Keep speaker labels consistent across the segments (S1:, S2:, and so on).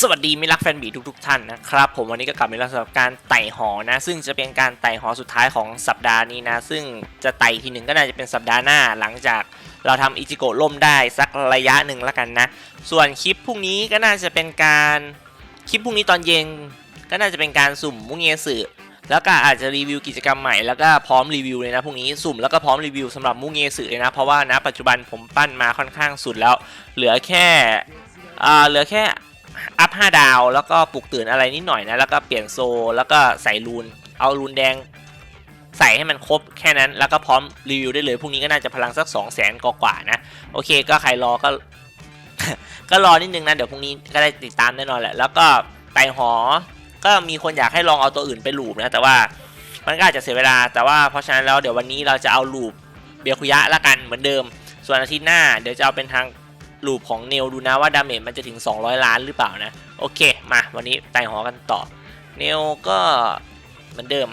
S1: สวัสดีมิตรรักแฟนบีทุกๆท่านนะครับผมวันนี้ก็กลับมาแล้วสำหรับการไต่หอนะ ซึ่งจะเป็นการไต่หอสุดท้ายของสัปดาห์นี้นะ ซึ่งจะไต่ทีหนึ่งก็น่าจะเป็นสัปดาห์หน้าหลังจากเราทำอิจิโกะล่มได้สักระยะหนึ่งแล้วกันนะ ส่วนคลิปพรุ่งนี้ก็น่าจะเป็นการคลิปพรุ่งนี้ตอนเย็นก็น่าจะเป็นการสุ่มมุงเงสึแล้วก็อาจจะรีวิวกิจกรรมใหม่แล้วก็พร้อมรีวิวเลยนะพรุ่งนี้สุ่มแล้วก็พร้อมรีวิวสำหรับมุงเงสึเลยนะ เพราะว่านะปัจจุบันผมปั้นมาค่อนข้างสุดแล้ว เหลือแค่อ่าเหลือแค่ อัพ5ดาว แล้วก็ปลุกตื่นอะไรนิดหน่อยนะ แล้วก็เปลี่ยนโซ แล้วก็ใส่รูน เอารูนแดง ใส่ให้มันครบแค่นั้น แล้วก็พร้อมรีวิวได้เลย พรุ่งนี้ก็น่าจะพลังสัก 2 0 0แสนกว่านะ โอเค ก็ใครรอก็ ก็รอนิดนึงนะ เดี๋ยวพรุ่งนี้ก็ได้ติดตามแน่นอนแหละ แล้วก็ไต่หอ ก็มีคนอยากให้ลองเอาตัวอื่นไปลูบนะ แต่ว่ามันก็อาจจะเสียเวลา แต่ว่าเพราะฉะนั้นแล้วเดี๋ยววันนี้เราจะเอาลูบเบียคุยะละกันเหมือนเดิม ส่วนอาทิตย์หน้าเดี๋ยวจะเอาเป็นทาง ลูปของเนลดูนะว่าดาเมจมันจะถึง 200 ล้านหรือเปล่านะ โอเค มาวันนี้ไต่หอกันต่อ เนลก็เหมือนเดิม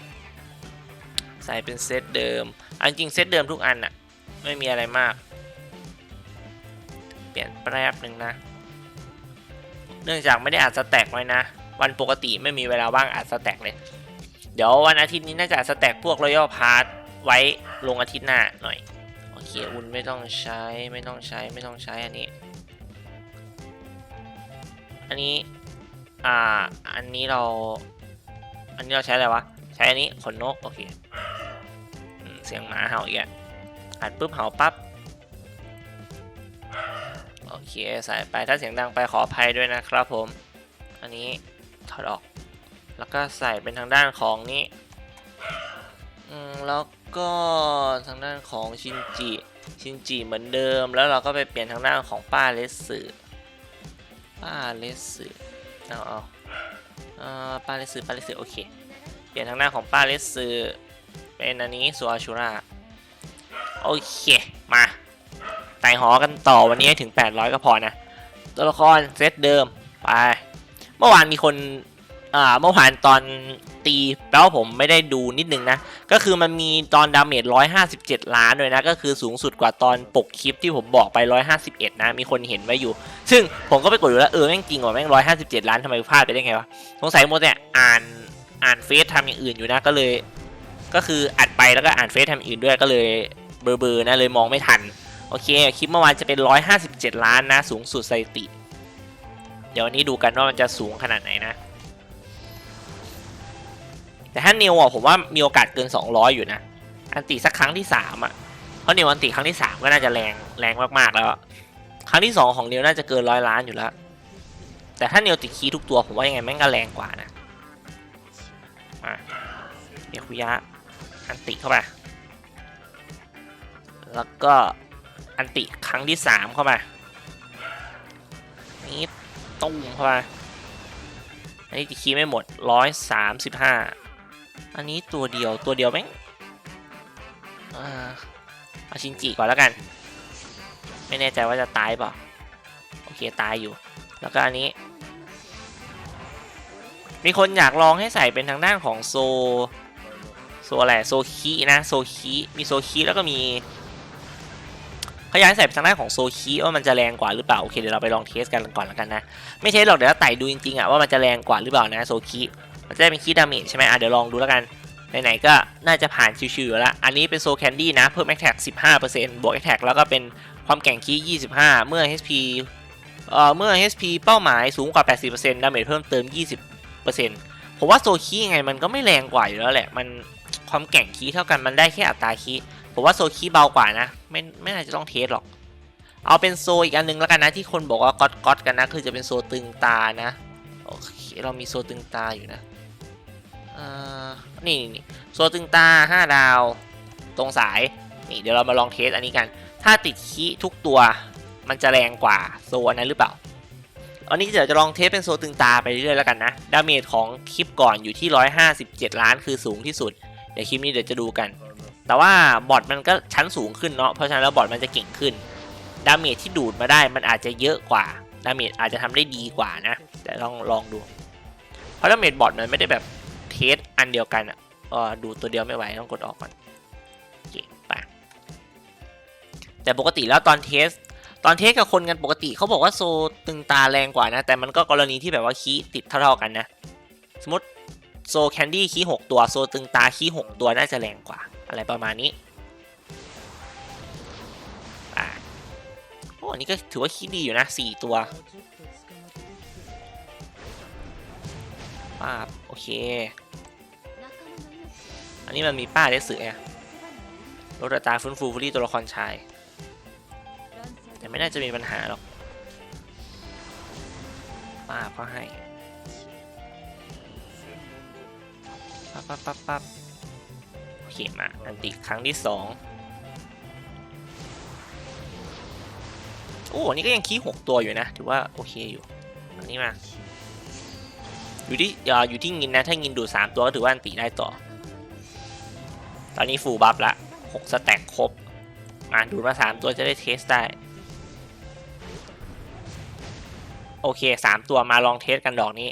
S1: ใส่เป็นเซตเดิม อันจริงเซตเดิมทุกอันอะไม่มีอะไรมาก เปลี่ยนแป๊บหนึ่งนะ เนื่องจากไม่ได้อัดสแต็กไว้นะ วันปกติไม่มีเวลาว่างอัดสแต็กเลย เดี๋ยววันอาทิตย์นี้น่าจะอัดสแต็กพวกรอยัลพาร์ทไว้ลงอาทิตย์หน้าหน่อย โอเคอุ่นไม่ต้องใช้ไม่ต้องใช้ไม่ต้องใช้อันนี้ อันนี้ อ่า อันนี้เรา อันนี้เราใช้อะไรวะ ใช้อันนี้ขนนกโอเคเสียงหมาเห่าอีกอะอัดปุ๊บเห่าปั๊บโอเคใส่ไปถ้าเสียงดังไปขออภัยด้วยนะครับผม อันนี้ถอดออก แล้วก็ใส่เป็นทางด้านของนี้ อืมแล้วก็ทางด้านของชินจิชินจิเหมือนเดิม แล้วเราก็ไปเปลี่ยนทางด้านของป้าเลสสึป้าเลสสึเอาเอาเอ่อป้าเลสสึป้าเลสสึโอเค เปลี่ยนทางด้านของป้าเลสสึเป็นอันนี้สัวชูราโอเค มาไต่หอกันต่อวันนี้ถึง 800 ก็พอนะ ตัวละครเซตเดิม ไป เมื่อวานมีคน อ่า เมื่อวานตอน ตีแปลว่าผมไม่ได้ดูนิดนึงนะ ก็คือมันมีตอนดาเมจ 157 ล้านด้วยนะ ก็คือสูงสุดกว่าตอนปกคลิปที่ผมบอกไป 151 นะ มีคนเห็นไว้อยู่ ซึ่งผมก็ไปกดดูแล้ว เออ แม่งจริงว่ะแม่ง 157 ล้านทำไมพลาดไปได้ไงวะ สงสัยโมดเนี่ยอ่านอ่านเฟซทำอย่างอื่นอยู่นะ ก็เลย ก็คืออัดไปแล้วก็อ่านเฟซทำอื่นด้วยก็เลยเบลอๆนะเลยมองไม่ทันโอเคคลิปเมื่อวานจะเป็น 157 ล้านนะ สูงสุดสถิติ เดี๋ยววันนี้ดูกันว่ามันจะสูงขนาดไหนนะ แต่ถ้านิวอะผมว่ามีโอกาสเกิน 200 อยู่นะ อันติสักครั้งที่ 3 อะ เพราะนิวอันติครั้งที่ 3 ก็น่าจะแรงแรงมากๆแล้ว ครั้งที่ 2 ของนิวน่าจะเกินร้อยล้านอยู่แล้ว แต่ถ้านิวติดคีทุกตัวผมว่ายังไงแม่งก็แรงกว่านะ มาเดี๋ยวคุยะอันติเข้าไป แล้วก็อันติครั้งที่ 3 เข้ามานี่ตุ้มเข้าไปอันนี้ติดคีไม่หมด135อั อันนี้ตัวเดียวตัวเดียวแม่งเอาชินจิก่อนแล้วกัน ไม่แน่ใจว่าจะตายเปล่าโอเคตายอยู่ แล้วก็อันนี้ มีคนอยากลองให้ใส่เป็นทางด้านของโซ โซอะไรโซคีนะโซคีมีโซคีแล้วก็มีเขาอยากใส่เป็นทางด้านของโซคีว่ามันจะแรงกว่าหรือเปล่าโอเคเดี๋ยวเราไปลองเทสกันก่อนแล้วกันนะ ไม่ใช่หรอกเดี๋ยวเราไต่ดูจริงๆอะว่ามันจะแรงกว่าหรือเปล่านะโซคี มันจะได้เป็นคีย์ดามจใช่ไหมอะเดี๋ยวลองดูแล้วกันไหนๆก็น่าจะผ่านชิวๆอยู่แล้วอันนี้เป็นโซแคนดี้นะ เพิ่มแอคแท็ก15%บวกแอคแท็กแล้วก็เป็นความแกร่งคีย์25 เมื่อ HP เอ่อเมื่อ HP เป้าหมายสูงกว่า 80%ดาเมจเพิ่มเติม 20%ผมว่าโซคีย์ยังไงมันก็ไม่แรงกว่าอยู่แล้วแหละ มันความแกร่งคีย์เท่ากันมันได้แค่อัตราคีย์ผมว่าโซคีย์เบากว่านะ ไม่ไม่น่าจะต้องเทสหรอก เอาเป็นโซอีกอันหนึงแล้วกันนะที่คนบอกว่าก๊อตก๊อตกันนะ คือจะเป็นโซตึงตานะ โอเคเรามีโซตึงตาอยู่นะ นี่นี่นี่โซตึงตา 5 ดาว ตรงสาย นี่เดี๋ยวเรามาลองเทสอันนี้กัน ถ้าติดคีทุกตัว มันจะแรงกว่าโซอันนั้นหรือเปล่า อันนี้เดี๋ยวจะลองเทสเป็นโซตึงตาไปเรื่อยๆแล้วกันนะ ดาเมจของคลิปก่อนอยู่ที่ 157 ล้านคือสูงที่สุด เดี๋ยวคลิปนี้เดี๋ยวจะดูกัน แต่ว่าบอทมันก็ชั้นสูงขึ้นเนาะ เพราะฉะนั้นแล้วบอทมันจะเก่งขึ้น ดาเมจที่ดูดมาได้มันอาจจะเยอะกว่า ดาเมจอาจจะทำได้ดีกว่านะ แต่ลองลองดู เพราะดาเมจบอทมันไม่ได้แบบ สอันเดียวกันอะดูตัวเดียวไม่ไหวต้องกดออกก่อนโอเคไปแต่ปกติแล้วตอนเทส ตอนเทสกับคนกันปกติเขาบอกว่าโซตึงตาแรงกว่านะ แต่มันก็กรณีที่แบบว่าคีติดเท่าๆกันนะ สมมติโซแคนดี้คีย์หกตัว โซตึงตาคีย์หกตัวน่าจะแรงกว่า อะไรประมาณนี้อ่าโอ้อันนี้ก็ถือว่าคีดีอยู่นะสี่ตัว ป้าบโอเค อันนี้มันมีป้าได้สื่อไงลดอัตราฟื้นฟูฟรีตัวละครชาย แต่ไม่น่าจะมีปัญหาหรอก ป้าก็ให้ปั๊บปั๊บปั๊บปั๊บโอเคมา อันติครั้งที่สองโอ้อันนี้ก็ยังคีย์หกตัวอยู่นะ ถือว่าโอเคอยู่ อันนี้มา อยู่ที่อยู่ที่งินนะถ้างินดูดสามตัวก็ถือว่าอันติได้ต่อ ตอนนี้ฟูบัฟละหกสแต็กครบมาดูดมาสามตัวจะได้เทสได้ โอเคสามตัวมาลองเทสกันดอกนี้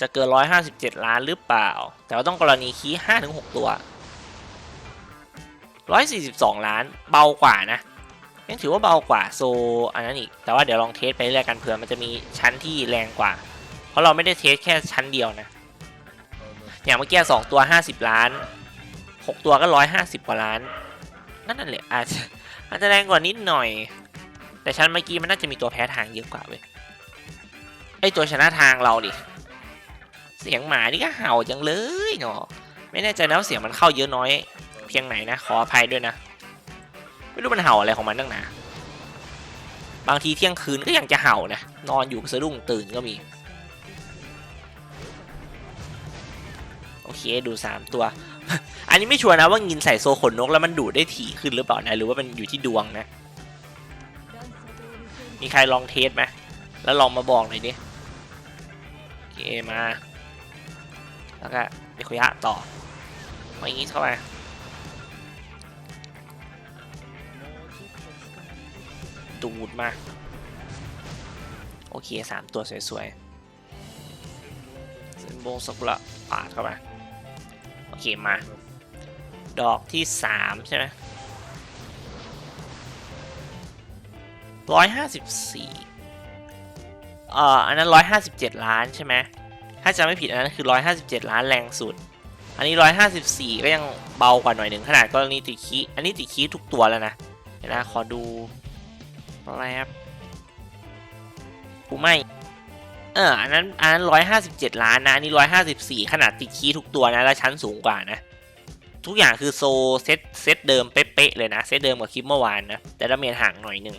S1: จะเกิน 157 ล้านหรือเปล่า แต่ว่าต้องกรณีคีย์5ถึง6ตัว 142 ล้านเบากว่านะยังถือว่าเบากว่าโซอันนั้นอีก แต่ว่าเดี๋ยวลองเทสไปเรื่อยกันเผื่อมันจะมีชั้นที่แรงกว่า เพราะเราไม่ได้เทสแค่ชั้นเดียวนะ อย่างเมื่อกี้2ตัว50ล้าน6ตัวก็150กว่าล้าน นั่นนั่นแหละอาจจะอาจจะแรงกว่านิดหน่อย แต่ชั้นเมื่อกี้มันน่าจะมีตัวแพ้ทางเยอะกว่าเว้ย ไอตัวชนะทางเราดิ เสียงหมานี่ก็เห่าจังเลยเนาะ ไม่แน่ใจนะว่าเสียงมันเข้าเยอะน้อย เพียงไหนนะ ขออภัยด้วยนะ ไม่รู้มันเห่าอะไรของมันตั้งนาบางทีเที่ยงคืนก็ยังจะเห่านะ นอนอยู่สะดุ้งตื่นก็มี อเคดูสามตัว อันนี้ไม่ชัวร์นะว่างินใส่โซขนนกแล้วมันดูดได้ถี่ขึ้นหรือเปล่านะ หรือว่ามันอยู่ที่ดวงนะ มีใครลองเทสไหมแล้วลองมาบอกหน่อยดิโอเคมา แล้วก็เดคุยะต่อมาอย่างนี้เข้าไปดูดมา โอเคสามตัวสวยๆเซนโบสักุระปาดเข้าไปโอ เคมา ดอกที่สามใช่ไหมร้อยห้าสิบสี่เอ่ออันนั้นร้อยห้าสิบเจ็ดล้านใช่ไหมถ้าจำไม่ผิดอันนั้นคือ157ล้านแรงสุด อันนี้154ก็ยังเบากว่าหน่อยหนึ่งขนาดกรณีติคีอันนี้ติคีทุกตัวแล้วนะเดี๋ยวนะขอดูแป๊บกูไม่ เอออันนั้นอันนั้น157ล้านนะอันนี้154ขนาดติดคีทุกตัวนะแล้วชั้นสูงกว่านะ ทุกอย่างคือโซเซตเซตเดิมเป๊ะๆเลยนะ เซตเดิมกับคลิปเมื่อวานนะ แต่ดาเมจห่างหน่อยหนึ่ง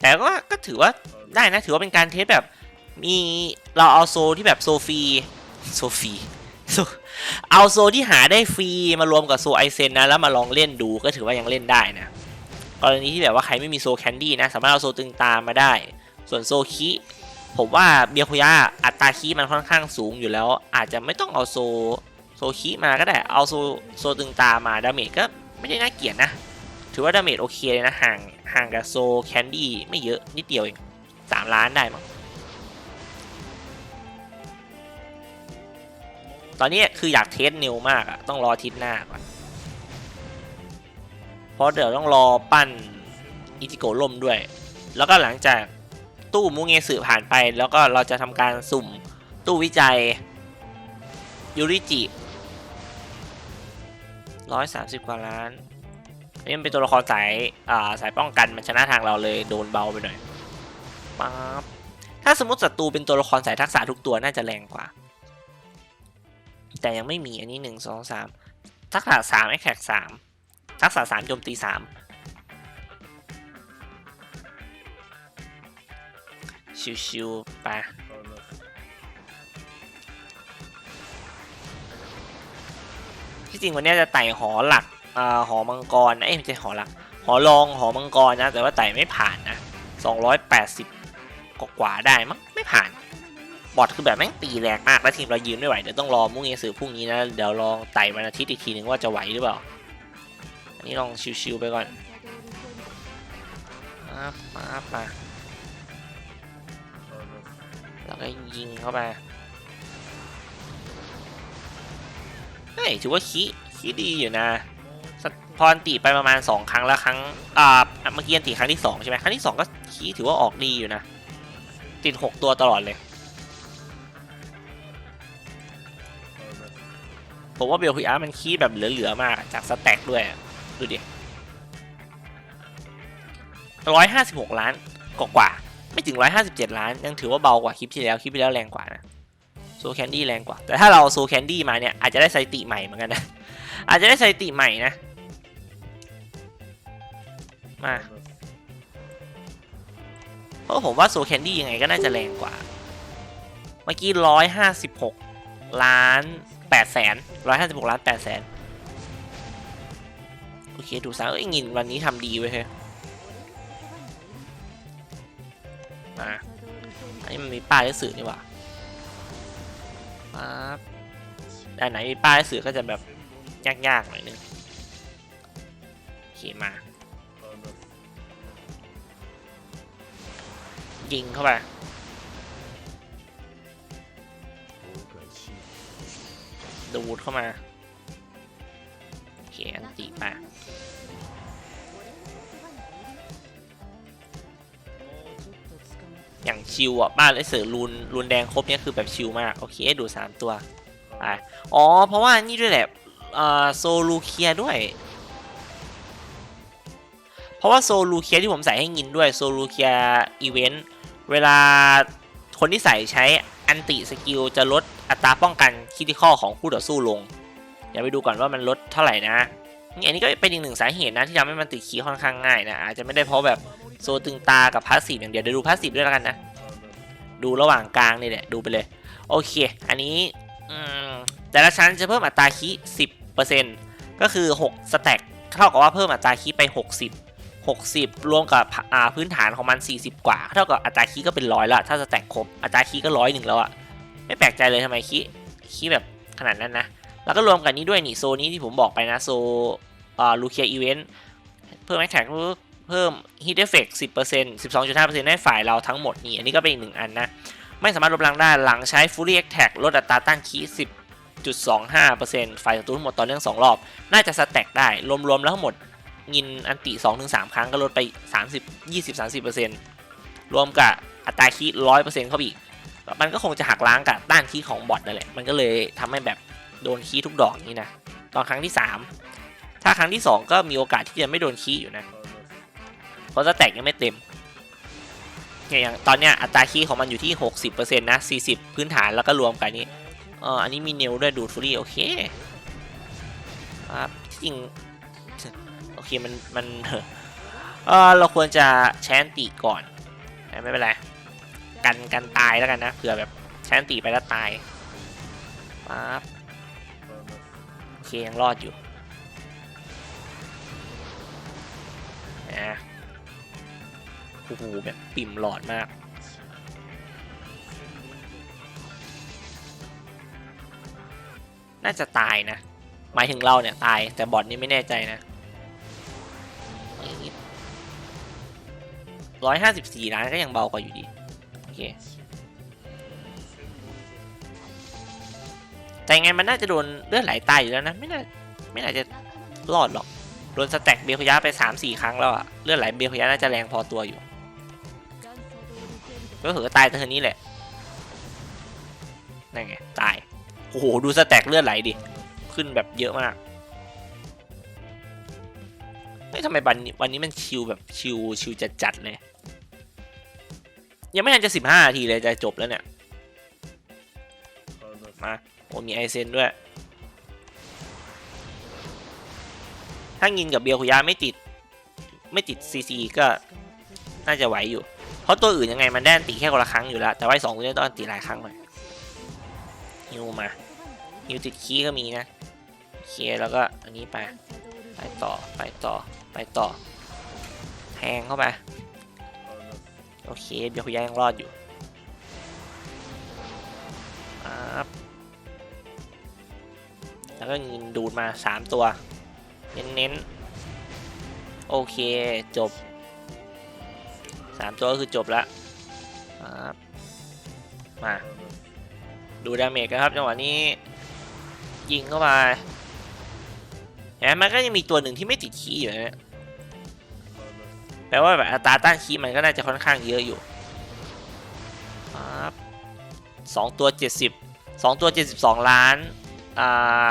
S1: แต่ก็ก็ถือว่าได้นะ ถือว่าเป็นการเทสแบบมีเราเอาโซที่แบบโซฟีโซฟีเอาโซที่หาได้ฟรีมารวมกับโซไอเซนนะแล้วมาลองเล่นดูก็ถือว่ายังเล่นได้นะ กรณีที่แบบว่าใครไม่มีโซแคนดี้นะ สามารถเอาโซตึงตามมาได้ ส่วนโซคิผมว่าเบียคุย่าอัตราคีมันค่อนข้างสูงอยู่แล้ว อาจจะไม่ต้องเอาโซโซคิมาก็ได้เอาโซโซตึงตามาดาเมจก็ไม่ได้น่าเกลียดนะ ถือว่าดาเมจโอเคเลยนะห่างห่างกับโซแคนดี้ไม่เยอะนิดเดียวเองสามล้านได้มั้งตอนนี้คืออยากเทสเนวมากอะต้องรอทิตย์หน้าก่อน เพราะเดี๋ยวต้องรอปั้นอิจิโกะล่มด้วย แล้วก็หลังจากตู้มูเงสึผ่านไป แล้วก็เราจะทำการสุ่มตู้วิจัยยูริจิร้อยสามสิบกว่าล้านนี่มันเป็นตัวละครสายอ่าสายป้องกันมันชนะทางเราเลยโดนเบาไปหน่อยป๊าบถ้าสมมติศัตรูเป็นตัวละครสายทักษะทุกตัวน่าจะแรงกว่า แต่ยังไม่มีอันนี้หนึ่งสองสามทักษะสามแอคแท็กสาม ทักษะสามโจมตีสามชิวๆไปที่จริงวันนี้จะไต่หอหลักอ่าหอมังกรนะเอ้ยไม่ใช่หอหลัก หอรองหอมังกรนะ แต่ว่าไต่ไม่ผ่านนะ 280 กว่ากว่าได้มั้งไม่ผ่าน บอทคือแบบแม่งตีแรงมาก แล้วทีมเรายืนไม่ไหว เดี๋ยวต้องรอมุ่งเอสือพรุ่งนี้นะ เดี๋ยวลองไต่วันอาทิตย์อีกทีหนึ่งว่าจะไหวหรือเปล่า นนี้ลองชิวๆไปก่อนมามามาแล้วก็ยิงเข้าไปเฮ้ยถือว่าขี้ขี้ดีอยู่นะสพออันติไปประมาณสองครั้งแล้วครั้งอ่าเมื่อกี้อันติครั้งที่สองใช่ไหมครั้งที่สองก็คีถือว่าออกดีอยู่นะ ติดหกตัวตลอดเลยผมว่าเบลคุยอาร์มันคีแบบเหลือ ๆ มากจากสแต็กด้วยอะ ดูดิร้อยห้าสิบหกล้านกว่าๆไม่ถึงร้อยห้าสิบเจ็ดล้าน ยังถือว่าเบากว่าคลิปที่แล้ว คลิปที่แล้วแรงกว่านะโซแคนดี้แรงกว่า แต่ถ้าเราโซแคนดี้มาเนี่ย อาจจะได้สถิติใหม่เหมือนกันนะ อาจจะได้สถิติใหม่นะ มาเพราะผมว่าโซแคนดี้ยังไงก็น่าจะแรงกว่า เมื่อกี้ร้อยห้าสิบหกล้านแปดแสนร้อยห้าสิบหกล้านแปดแสน โอเคดูซะเอ้ยงินวันนี้ทำดีเว้ยเฮ้ยมาอันนี้มันมีป้ายหนังสือนี่หว่าปั๊บด้านไหนมีป้ายหนังสือก็จะแบบยากๆหน่อยนึงโอเคมา ยิงเข้าไปดูดเข้ามาโอเคอันติมา ชิวอะบ้านไอเสือรูนรูนแดงครบเนี่ยคือแบบชิวมาก โอเคดูสามตัวไปอ๋อ เพราะว่านี่ด้วยแหละโซลูเคียด้วย เพราะว่าโซลูเคียที่ผมใส่ให้งินด้วยโซลูเคียอีเวนต์เวลาคนที่ใส่ใช้อันติสกิลจะลดอัตราป้องกันคิติคอของคู่ต่อสู้ลง เดี๋ยวไปดูก่อนว่ามันลดเท่าไหร่นะนี่อันนี้ก็เป็นอีกหนึ่งสาเหตุนะที่ทำให้มันติดคีย์ค่อนข้างง่ายนะอาจจะไม่ได้เพราะแบบโซตึงตากับพาสซีฟอย่างเดียวเดี๋ยวดูพาสซีฟด้วยแล้วกันนะ ดูระหว่างกลางนี่แหละดูไปเลย โอเค อันนี้แต่ละชั้นจะเพิ่มอัตราคีสิบเปอร์เซ็นต์ก็คือ6สแต็กเท่ากับว่าเพิ่มอัตราคีไป 60 60 รวมกับพื้นฐานของมัน 40 กว่า เท่ากับอัตราคีก็เป็นร้อยละถ้าสแต็กครบอัตราคีก็ร้อยหนึ่งแล้วอะไม่แปลกใจเลยทำไมคีคีแบบขนาดนั้นนะ แล้วก็รวมกันนี้ด้วยนี่โซนี้ที่ผมบอกไปนะโซลูเคียอีเวนต์เพิ่มแอคแท็ก เพิ่มฮีทเอฟเฟกต์สิบเปอร์เซ็นต์สิบสองจุดห้าเปอร์เซ็นต์ให้ฝ่ายเราทั้งหมดนี่อันนี้ก็เป็นอีกหนึ่งอันนะ ไม่สามารถลบล้างได้หลังใช้ Fully Attack ลดอัตราต้านคีสิบจุดสองห้าเปอร์เซ็นต์ฝ่ายศัตรูทั้งหมดต่อเนื่องสองรอบ น่าจะสแต็กได้ รวมๆแล้วทั้งหมดงินอันติ 2-3ถึงครั้งก็ลดไป 30 20 30รวมกับอัตราคีร้อยเปอร์เซ็นต์เข้าไปอีกมันก็คงจะหักล้างกับด้านคีของบอทนั่นแหละ มันก็เลยทำให้แบบโดนคีทุกดอกนี้นะ ตอนครั้งที่ 3 ถ้าครั้งที่ 2 ก็มีโอกาสที่จะไม่โดนคีอยู่นะ เพราะสแต็กยังไม่เต็มอย่างตอนเนี้ยอัตราคีของมันอยู่ที่ 60%นะ 40 พื้นฐานแล้วก็รวมกันนี้อออันนี้มีเนลด้วยดูดฟูรี่โอเคครับที่จริงโอเคมันมันเออเราควรจะแชนตีก่อน ไม่เป็นไร กันกันตายแล้วกันนะเผื่อแบบแชนตีไปแล้วตายปั๊บโอเคยังรอดอยู่นะ โอ้โหแบบปิ่มหลอดมาก น่าจะตายนะ หมายถึงเราเนี่ยตายแต่บอทนี่ไม่แน่ใจนะร้อยห้าสิบสี่ล้านก็ยังเบากว่าอยู่ดี โอเค แต่งไงมันน่าจะโดนเลือดไหลตายอยู่แล้วนะ ไม่น่าไม่น่าจะรอดหรอก โดนสแต็กเบลคยะไปสามสี่ครั้งแล้วอะเลือดไหลเบลคยะน่าจะแรงพอตัวอยู่ ก็เถือตายเธอนี้แหละนั่นไงตายโอ้โหดูสแต็กเลือดไหลดิขึ้นแบบเยอะมากเฮ้ยทำไมวันนี้วันนี้มันชิลแบบชิลชิลจัดจัดเลย ยังไม่ทันจะสิบห้านาทีเลยจะจบแล้วเนี่ยมาโอ้มีไอเซนด้วย ถ้างินกับเบียร์คุยาไม่ติด ไม่ติดซีซีก็น่าจะไหวอยู่ เพราะตัวอื่นยังไงมันได้อันตีแค่คนละครั้งอยู่แล้ว แต่ว่าสองตัวนี้ต้องอันตีหลายครั้งหน่อยฮิวมาฮิวติดคีก็มีนะโอเคแล้วก็อันนี้ไป ไปต่อไปต่อไปต่อแทงเข้าไปโอเคเบียร์คุยยังรอดอยู่ครับแล้วก็เงินดูดมา 3 ตัว เน้นๆ โอเค จบ 3ตัวก็คือจบแล้วครับมาดูดาเมจกันครับจังหวะนี้ยิงเข้าไปเห็นไหมมันก็ยังมีตัวหนึ่งที่ไม่ติดคีย์อยู่นะแปลว่าแบบอัตราต้านคีย์มันก็น่าจะค่อนข้างเยอะอยู่ครับสองตัว70สองตัว72ล้านอ่า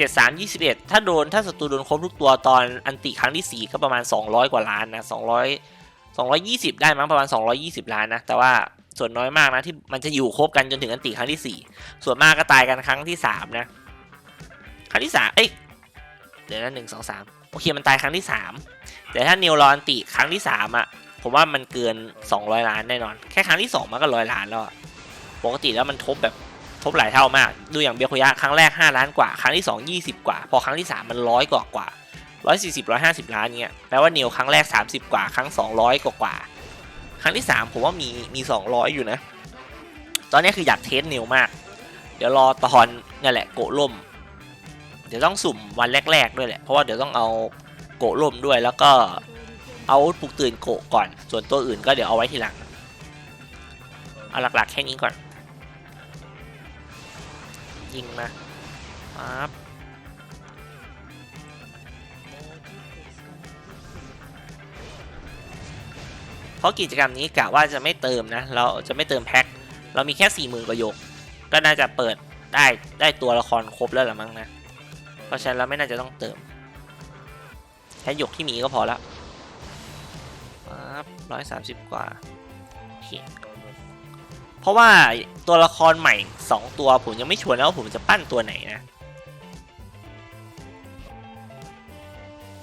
S1: 73 21ถ้าโดนถ้าศัตรูโดนครบทุกตัวตอนอันติครั้งที่4ก็ประมาณ200กว่าล้านนะ200 220 ได้มั้งประมาณ 220 ล้านนะ แต่ว่าส่วนน้อยมากนะที่มันจะอยู่ครบกันจนถึงอันติครั้งที่ 4 ส่วนมากก็ตายกันครั้งที่ 3 นะ ครั้งที่ 3 เอ้ย เดี๋ยวนะหนึ่งสองสามโอเคมันตายครั้งที่ 3 แต่ถ้านิวรอนติครั้งที่ 3อะผมว่ามันเกิน 200 ล้านแน่นอน แค่ครั้งที่ 2 มันก็ร้อยล้านแล้วปกติแล้วมันทบแบบทบหลายเท่ามาก ดูอย่างเบียโคยะครั้งแรก 5 ล้านกว่า ครั้งที่ 2 20 กว่า พอครั้งที่ 3 มันร้อยกว่ากว่า ร้อยสี่สิบร้อยห้าสิบล้านเงี้ยแปลว่าเนิวครั้งแรกสามสิบกว่า ครั้งสองร้อยกว่ากว่า ครั้งที่สามผมว่ามีมีสองร้อยอยู่นะ ตอนนี้คืออยากเทสเนิวมาก เดี๋ยวรอตอนนั่นแหละโกะล่ม เดี๋ยวต้องสุ่มวันแรก ๆ ด้วยแหละ เพราะว่าเดี๋ยวต้องเอาโกะล่มด้วยแล้วก็เอาปลุกตื่นโกะก่อน ส่วนตัวอื่นก็เดี๋ยวเอาไว้ทีหลัง เอาหลักๆแค่นี้ก่อน ยิงมาปั๊บ เพราะกิจกรรมนี้กะว่าจะไม่เติมนะ เราจะไม่เติมแพ็ค เรามีแค่สี่หมื่นกว่าหยก ก็น่าจะเปิดได้ได้ตัวละครครบแล้วละมั้งนะ เพราะฉะนั้นเราไม่น่าจะต้องเติม แค่หยกที่มีก็พอละร้อยสามสิบกว่าโอเคเพราะว่าตัวละครใหม่สองตัวผมยังไม่ชวนแล้วว่าผมจะปั้นตัวไหนนะ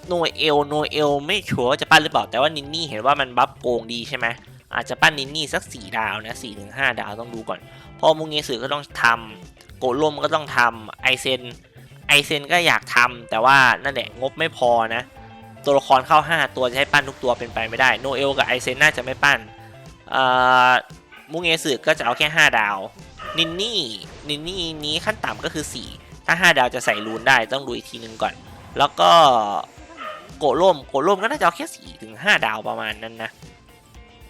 S1: โนเอลโนเอลไม่ชัวร์จะปั้นหรือเปล่า แต่ว่านินนี่เห็นว่ามันบัฟโกงดีใช่ไหมอาจจะปั้นนินนี่สัก 4 ดาวนะ4ถึง5ดาวต้องดูก่อนเพอมุงเงสือก็ต้องทำโกลมก็ต้องทำไอเซนไอเซนก็อยากทำแต่ว่านั่นแหละงบไม่พอนะ ตัวละครเข้า 5 ตัวจะให้ปั้นทุกตัวเป็นไปไม่ได้โนเอลกับไอเซนน่าจะไม่ปั้นมุงเงสือก็จะเอาแค่ 5 ดาว นินนี่นินนี่นี้ขั้นต่ำก็คือ 4 ถ้า 5 ดาวจะใส่รูนได้ต้องดูอีกทีนึงก่อน แล้วก็ โกะล่มโกะล่มก็น่าจะเอาแค่สี่ถึงห้าดาวประมาณนั้นนะ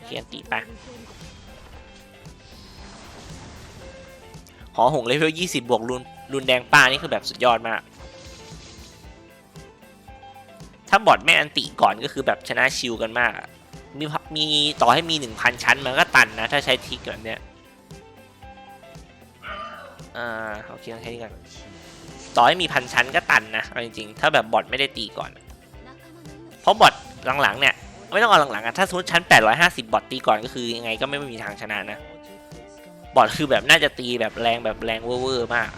S1: เขียนตีไปหอหงเลเวลยี่สิบบวกรุนรุนแดงป้านี่คือแบบสุดยอดมาก ถ้าบอดไม่อันติก่อนก็คือแบบชนะชิลกันมาก มีมีต่อให้มีหนึ่งพันชั้นมันก็ตันนะ ถ้าใช้ทิกแบบเนี้ยอ่าโอเคต้องใช้นี่ก่อนต่อให้มีพันชั้นก็ตันนะเอาจริงๆ ถ้าแบบบอดไม่ได้ตีก่อน ราะบอทหลังๆเนี่ยไม่ต้องเอาหลังๆอะถ้าสมมติชั้น 850 บอทตีก่อนก็คือยังไงก็ไม่มีทางชนะนะ บอทคือแบบน่าจะตีแบบแรงแบบแรงเวอร์ๆมาก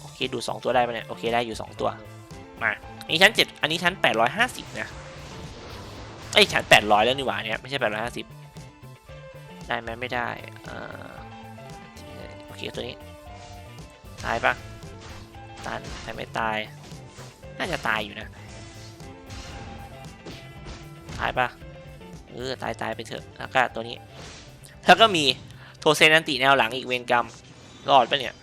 S1: โอเคดู 2 ตัวได้ไหมเนี่ยโอเคได้อยู่ 2 ตัวมาอันนี้ชั้น 7 อันนี้ชั้น 850 นะเอ้ชั้น 800 แล้วนี่หว่าเนี่ยไม่ใช่ 850 ได้ไหมไม่ได้อ่าโอเคตัวนี้ตายปะตันใครไม่ตาย น่าจะตายอยู่นะ ตายปะเออตายตายไปเถอะแล้วก็ตัวนี้แล้วก็มีโทเซนันติแนวหลังอีกเวนกรรมรอดปะเนี่ย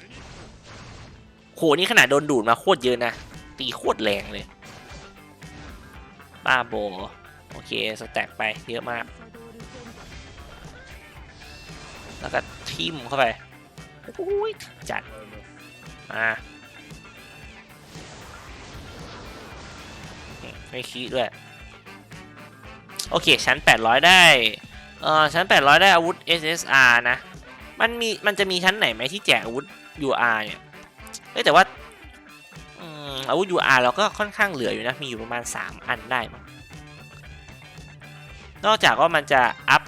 S1: โหนี่ขนาดโดนดูดมาโคตรเยอะนะตีโคตรแรงเลยบ้าโบโอเคสแต็กไปเยอะมาก แล้วก็ทิมเข้าไปโอ้ยจัดมาไม่ขี้ด้วย โอเค ชั้น 800 ได้ เอ่อ ชั้น 800 ได้อาวุธ SSR นะ มันมี มันจะมีชั้นไหนไหมที่แจกอาวุธ UR เนี่ยเอ้แต่ว่าอาวุธ UR เราก็ค่อนข้างเหลืออยู่นะ มีอยู่ประมาณ 3 อันได้มั้งนอกจากว่ามันจะอัพ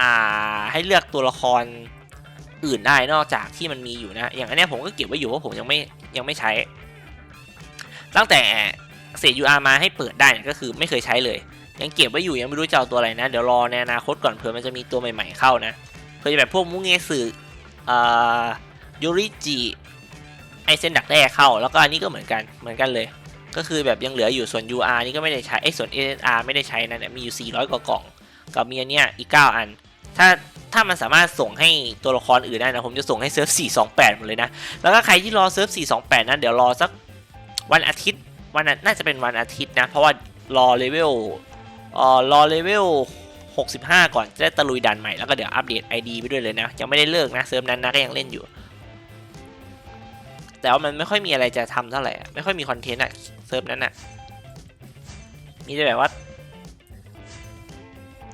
S1: อ่าให้เลือกตัวละครอื่นได้นอกจากที่มันมีอยู่นะ อย่างอันนี้ผมก็เก็บไว้อยู่เพราะผมยังไม่ยังไม่ใช้ ตั้งแต่ เศษ UR มาให้เปิดได้เนี่ยก็คือไม่เคยใช้เลย ยังเก็บไว้อยู่ยังไม่รู้จะเอาตัวอะไรนะ เดี๋ยวรอในอนาคตก่อนเผื่อมันจะมีตัวใหม่ๆเข้านะเผื่อจะแบบพวกมุงเงสึอ่ายูริจิไอเซนดักแด้เข้าแล้วก็อันนี้ก็เหมือนกันเหมือนกันเลย ก็คือแบบยังเหลืออยู่ส่วน UR นี่ก็ไม่ได้ใช้ไอส่วน SR ไม่ได้ใช้นะเนี่ยมีอยู่ 400 กว่ากล่องกับมีอันเนี้ยอีก 9 อัน ถ้าถ้ามันสามารถส่งให้ตัวละครอื่นได้นะผมจะส่งให้เซิร์ฟ 428 หมดเลยนะ แล้วก็ใครที่รอเซิร์ฟ 428นะเดี๋ยวรอสักวันอาทิตย์ วันนั้นน่าจะเป็นวันอาทิตย์นะ เพราะว่ารอเลเวลเอ่อรอเลเวล65 ก่อนจะได้ตะลุยดันใหม่แล้วก็เดี๋ยวอัปเดต ID ไปด้วยเลยนะ ยังไม่ได้เลิกนะเซิร์ฟนั้นนะก็ยังเล่นอยู่ แต่ว่ามันไม่ค่อยมีอะไรจะทำเท่าไหร่ไม่ค่อยมีคอนเทนต์อะเซิร์ฟนั้นอะมีแต่แบบว่า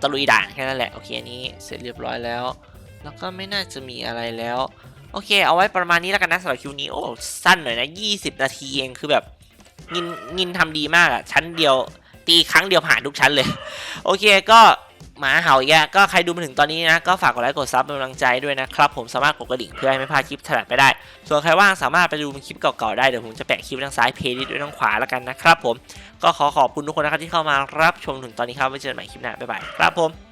S1: ตะลุยด่านแค่นั้นแหละโอเคอันนี้เสร็จเรียบร้อยแล้ว แล้วก็ไม่น่าจะมีอะไรแล้ว โอเค เอาไว้ประมาณนี้แล้วกันนะสำหรับคิวนี้โอ้สั้นหน่อยนะ 20 นาทีเองคือแบบ นินนินทำดีมากอะชั้นเดียว ตีครั้งเดียวผ่านทุกชั้นเลย โอเคก็หมาเห่าอีกแล้วก็ใครดูมาถึงตอนนี้นะ ก็ฝากกดไลค์กดซับเป็นกำลังใจด้วยนะครับ ผมสามารถกดกระดิ่งเพื่อให้ไม่พลาดคลิปถัดไปได้ ส่วนใครว่างสามารถไปดูคลิปเก่าๆได้ เดี๋ยวผมจะแปะคลิปทางซ้ายเพจด้วยทางขวาแล้วกันนะครับผมก็ขอขอบคุณทุกคนนะครับที่เข้ามารับชมถึงตอนนี้ครับไว้เจอกันใหม่คลิปหน้าบ๊ายบายครับผม